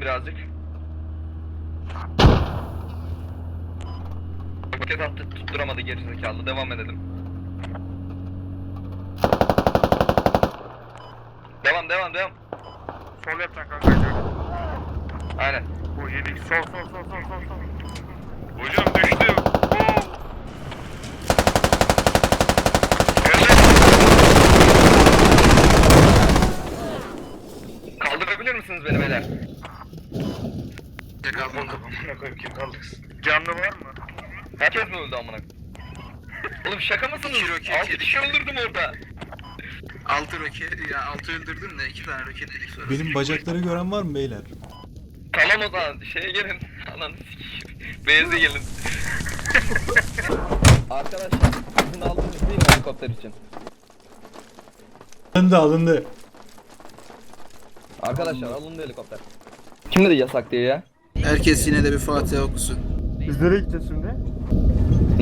birazcık. Roket attı tutturamadı gerizekalı. Devam edelim. Devam devam devam. Sol yapacaksın kanka. Aynen. Bu yedik. Sol sol sol sol sol sol. Hocam düştü. Oo. Kaldırabilir misiniz beni beyler? Tek aldım. Amına koyayım kim kaldı? Canlı var mı? Herkes mi öldü amına? Oğlum şaka mısınız? İki roket 6 yedik. kişi öldürdüm orada. Altı roket, ya altı öldürdüm de iki tane roket dedik sonra. Benim bacakları gören var mı beyler? Tamam o zaman şeye gelin. Ananı sikeyim. Beyaz'a gelin. Arkadaşlar sizin aldığınız değil mi helikopter için? Alındı alındı. Arkadaşlar alındı helikopter. Kim dedi yasak diye ya? Herkes yine de bir Fatiha okusun. Biz nereye gideceğiz şimdi?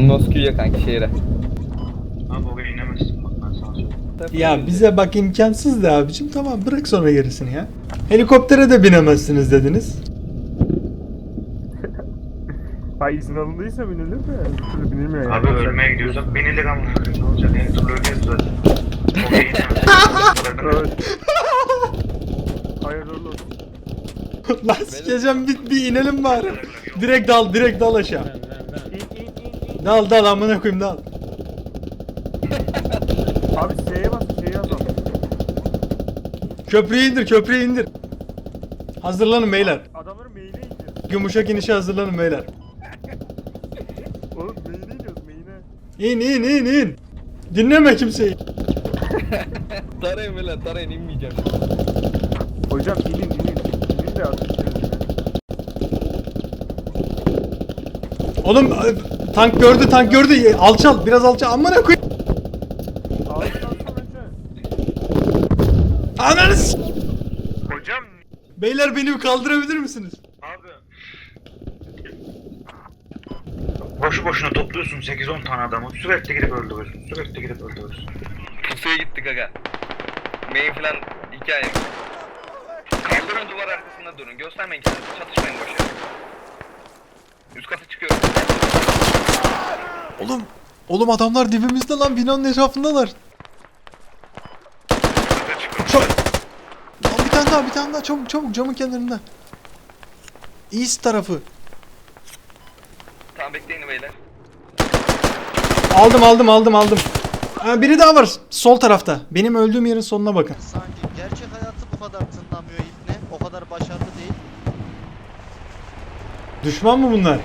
Moskova kanki şehre. Abi oraya inemezsin bak ben sana söyleyeyim. Ya bize bak imkansız da abicim tamam bırak sonra gerisini ya. Helikoptere de binemezsiniz dediniz. Hay izin alındıysa binilir de. Bir türlü binilmiyor yani. Abi ölmeye gidiyorsak binilir ama ne olacak en türlü öleceğiz zaten. Oraya inemezsin. Evet. Hayırlı uğurlu olsun. Lan sikeceğim bir, bir inelim bari. Direkt dal direkt dal aşağı. Dal dal amına koyayım dal. Abi S'ye bas, S'ye yazalım. Köprüye indir köprüye indir. Hazırlanın beyler. Adamların main'e ineceğiz. Yumuşak inişe hazırlanın beyler. Oğlum main'e iniyoruz, main'e. İn in in in. Dinleme kimseyi. Tarayın beyler tarayın inmeyeceğim. Hocam inin inin. De atın. Oğlum tank gördü tank gördü. Alçal biraz alçal. Amına koyayım. Ağzından sonra önce. Ananı s- Hocam. Beyler beni bir kaldırabilir misiniz? Abi. Boşu boşuna topluyorsun 8-10 tane adamı sürekli gidip öldürüyorsun sürekli gidip öldürüyorsun. Pusuya gittik aga. Main falan hikaye. Kaldırın duvar arkasında durun. Göstermeyin kendinizi. Çatışmayın boşa. Üst kata çıkıyorum. Oğlum. Oğlum adamlar dibimizde lan binanın etrafındalar. Çok. Lan bir tane daha bir tane daha çabuk çabuk camın kenarında. East tarafı. Tamam bekleyin beyler. Aldım aldım aldım aldım. Ha, biri daha var sol tarafta. Benim öldüğüm yerin sonuna bakın. Sanki Düşman mı bunlar?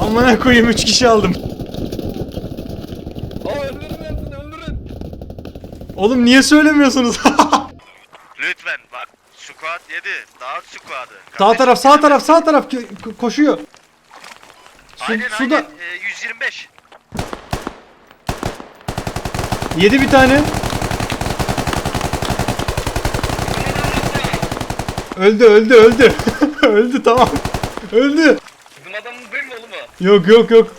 Amına koyayım 3 kişi aldım. Aa öldürün hepsini öldürün. Oğlum niye söylemiyorsunuz? Lütfen bak squad yedi. Dağıt squad'ı. sağ taraf sağ taraf sağ taraf ko- koşuyor. Su, Aynen suda aynen. Ee, 125. yedi bir tane. Öldü öldü öldü. öldü tamam. Öldü. Bizim adamımız değil mi oğlum o? Yok yok yok.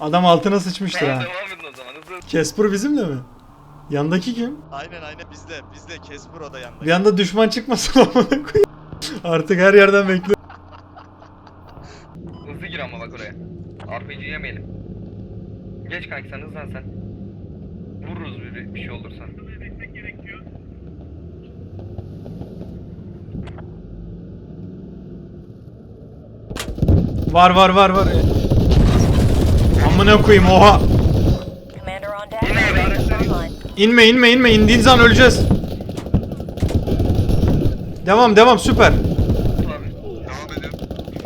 Adam altına sıçmıştır ha. devam edin o zaman. Hızlı. Casper bizimle mi? Yandaki kim? Aynen aynen bizde. Bizde Casper o da yanında. Bir anda düşman çıkmasın amına koyayım. Artık her yerden bekliyor. Hızlı gir ama bak oraya. RPG yemeyelim. Geç kanki sen hızlan sen. Vururuz bir, bir şey olursa. Var var var var. Amına koyayım oha. İnme inme inme indiğin zaman öleceğiz. Devam devam süper. Abi.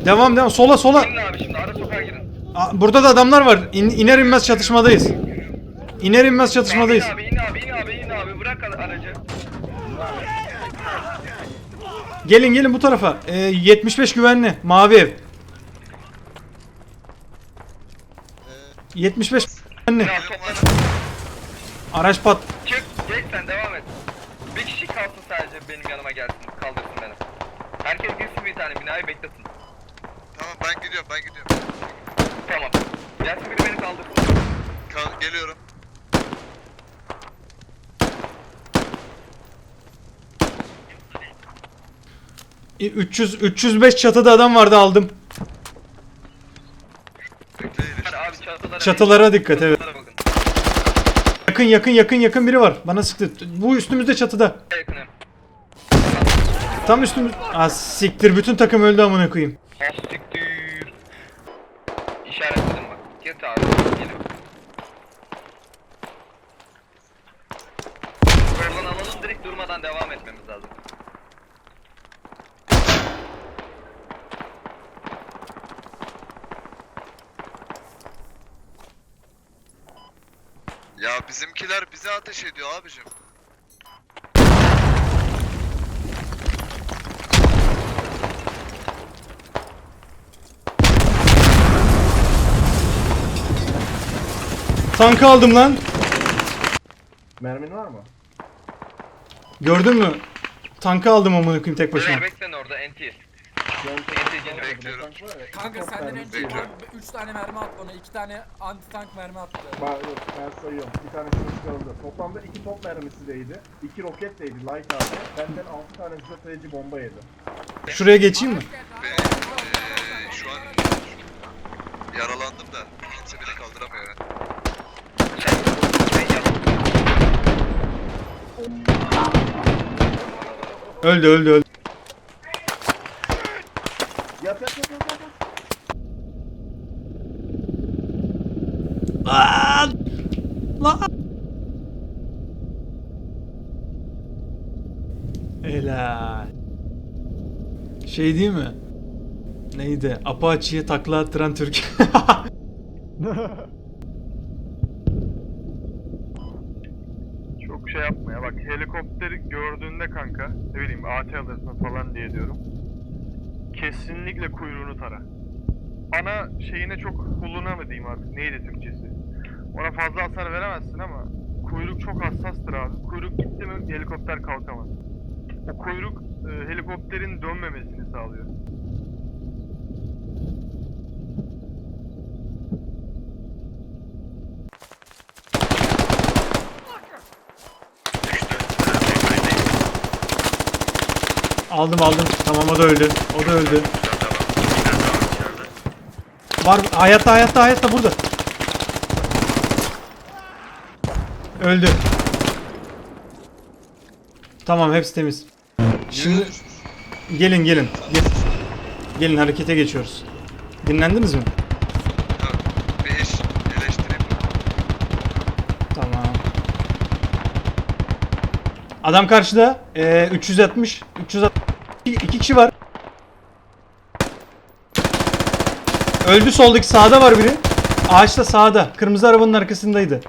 Devam devam sola sola. Abi şimdi ara. Aa, burada da adamlar var. İn, iner inmez çatışmadayız. İner inmez çatışmadayız. İn abi in abi in abi in abi bırak ar- aracı. Gelin gelin bu tarafa. Ee, 75 güvenli. Mavi ev. 75 güvenli. Toplanın. Araç pat. Çık geç sen devam et. Bir kişi kalsın sadece benim yanıma gelsin kaldırsın beni. Herkes girsin bir tane binayı beklesin. Tamam ben gidiyorum ben gidiyorum. Tamam. Gelsin biri beni kaldırsın. Kal- geliyorum. E, 300 305 çatıda adam vardı aldım. Bekleyin. Hadi abi çatılara. Çatılara dikkat evet. Çatılara bakın. Yakın yakın yakın yakın biri var. Bana sıktı. Bu üstümüzde çatıda. Yakınım. Tam üstümüz. Ah siktir bütün takım öldü amına koyayım. Hastiktir. Git abi. Geliyor. Oradan alalım direkt durmadan devam etmemiz lazım. Ya bizimkiler bize ateş ediyor abicim. Tankı aldım lan. Mermin var mı? Gördün mü? Tankı aldım amına koyayım tek başıma. Beyler bekleyin orada NT. NT geliyor. Bekliyorum. Kanka senden önce yok. 3 tane mermi attı ona, 2 tane anti tank mermi attı. Bak yok ben sayıyorum. Bir tanesini çıkarıldı. Toplamda iki top mermisi değdi. iki roket değdi light abi. Benden altı tane strateji bomba yedi. Şuraya geçeyim mi? Ben eee, şu an yaralandım da kimse beni kaldıramıyor ya. Öldü öldü öldü. Yat yat yat yat. Lan! Lan! Helal. Şey değil mi? Neydi? Apache'ye takla attıran Türk. şey yapma ya bak helikopteri gördüğünde kanka ne bileyim AT alırsın falan diye diyorum. Kesinlikle kuyruğunu tara. Ana şeyine çok kuluna mı diyeyim artık neydi Türkçesi? Ona fazla hasar veremezsin ama kuyruk çok hassastır abi. Kuyruk gitti mi helikopter kalkamaz. O kuyruk e, helikopterin dönmemesini sağlıyor. Aldım aldım. Tamam o da öldü. O da öldü. Var hayatta hayatta hayatta burada. Öldü. Tamam hepsi temiz. Şimdi gelin gelin. Gel- Gelin harekete geçiyoruz. Dinlendiniz mi? Ya, bir eş eleştireyim. Tamam. Adam karşıda. Ee, 360. 360. İki kişi var. Öldü soldaki sağda var biri. Ağaçta sağda. Kırmızı arabanın arkasındaydı.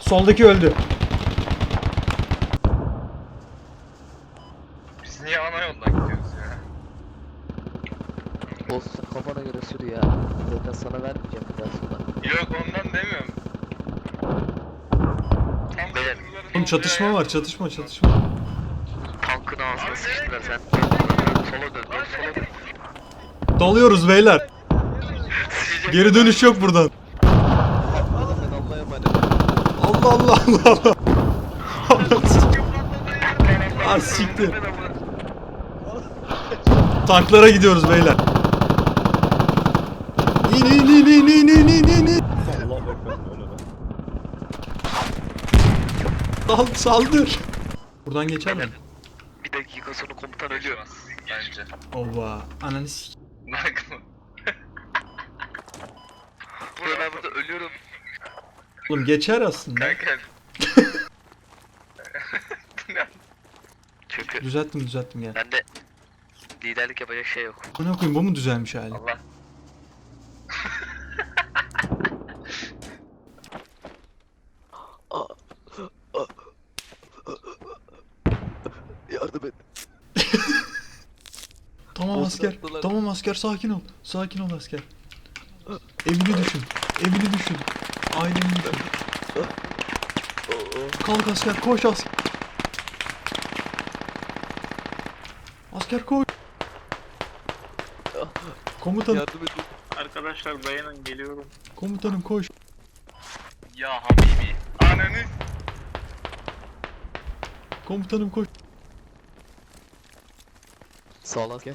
Soldaki öldü. Biz niye ana yoldan gidiyoruz ya? Olsun kafana göre sür ya. Zaten sana vermeyeceğim bir daha sonra. Yok ondan demiyorum. Tam Beyler. Oğlum çatışma var çatışma çatışma. Tankın ağzına sıçtılar sen. Sola dön, dön sola dön. Dalıyoruz beyler. Geri dönüş yok buradan. Allah Allah Allah Allah. Ah siktir. Tanklara gidiyoruz beyler. İn in in in in in in in Sal saldır. Buradan geçer mi? Bir dakika sonra komutan ölüyor. Bence. Ova. Ananı sik. Bak. Ben burada ölüyorum. Oğlum geçer aslında. Kanka. Çünkü Düzelttim düzelttim gel. bende liderlik yapacak şey yok. Ne koyayım bu mu düzelmiş hali? Allah. Asker. Tamam asker sakin ol. Sakin ol asker. Evini düşün. Evini düşün. Aileni düşün. Kalk asker koş asker. Asker koş. Komutanım, Yardım edin. Arkadaşlar dayanın geliyorum. komutanım koş. Ya Habibi. Ananı. Komutanım koş. Sağ ol asker.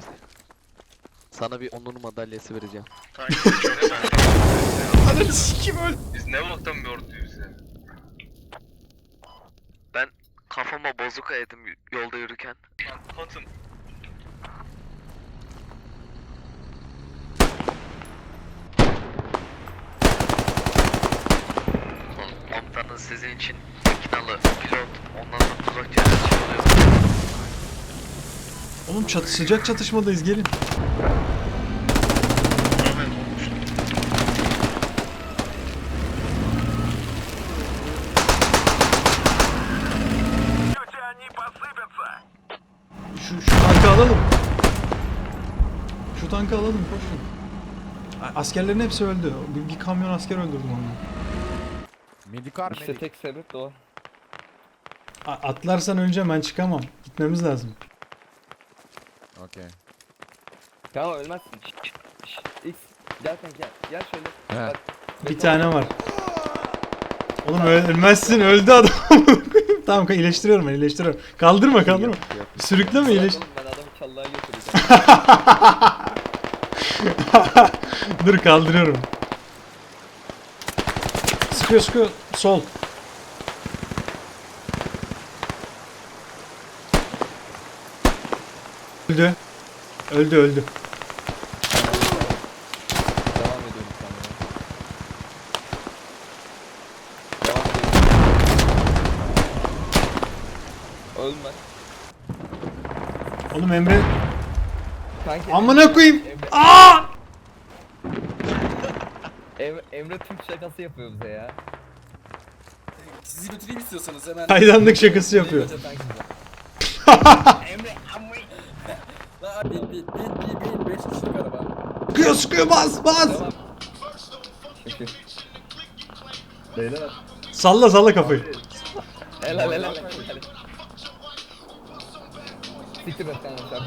Sana bir onur madalyası vereceğim. Ananı sikim öl. Biz ne boktan bir orduyuz ya. Kafama bozuka yedim yolda yürürken. Lan Patım. Komutanın sizin için makinalı pilot. Ondan sonra tuzak çevresi oluyor. Oğlum çatı sıcak çatışmadayız gelin. Şu, şu tankı alalım. Şu tankı alalım koşun. Askerlerin hepsi öldü. Bir, bir kamyon asker öldürdüm onu. Medikar İşte tek sebep de o. A- atlarsan öleceğim ben çıkamam. Gitmemiz lazım. Okey. Tamam ölmezsin. X. Gel sen gel. Gel şöyle. He. Bak, Bir tane var. Oğlum öl- ölmezsin öldü adam. tamam iyileştiriyorum ben iyileştiriyorum. Kaldırma kaldırma. Sürükleme iyileş. Oğlum ben adamı çallığa götüreceğim. Dur kaldırıyorum. Sıkıyor sıkıyor. Sol. Öldü. Öldü öldü. Devam ediyorum sana. Devam ediyorum. Ölme. Oğlum Emre Kanki, amına koyayım. Emre, Aa! Emre, Emre Türk şakası yapıyor bize ya. Sizi götüreyim istiyorsanız hemen. Hayranlık şakası yapıyor. Bize. Bin bin bin bin bin beş kişilik araba. Sıkıyor sıkıyor bas bas. Devam. Beyler Salla salla kafayı. Helal helal. helal. Siktir et kanka.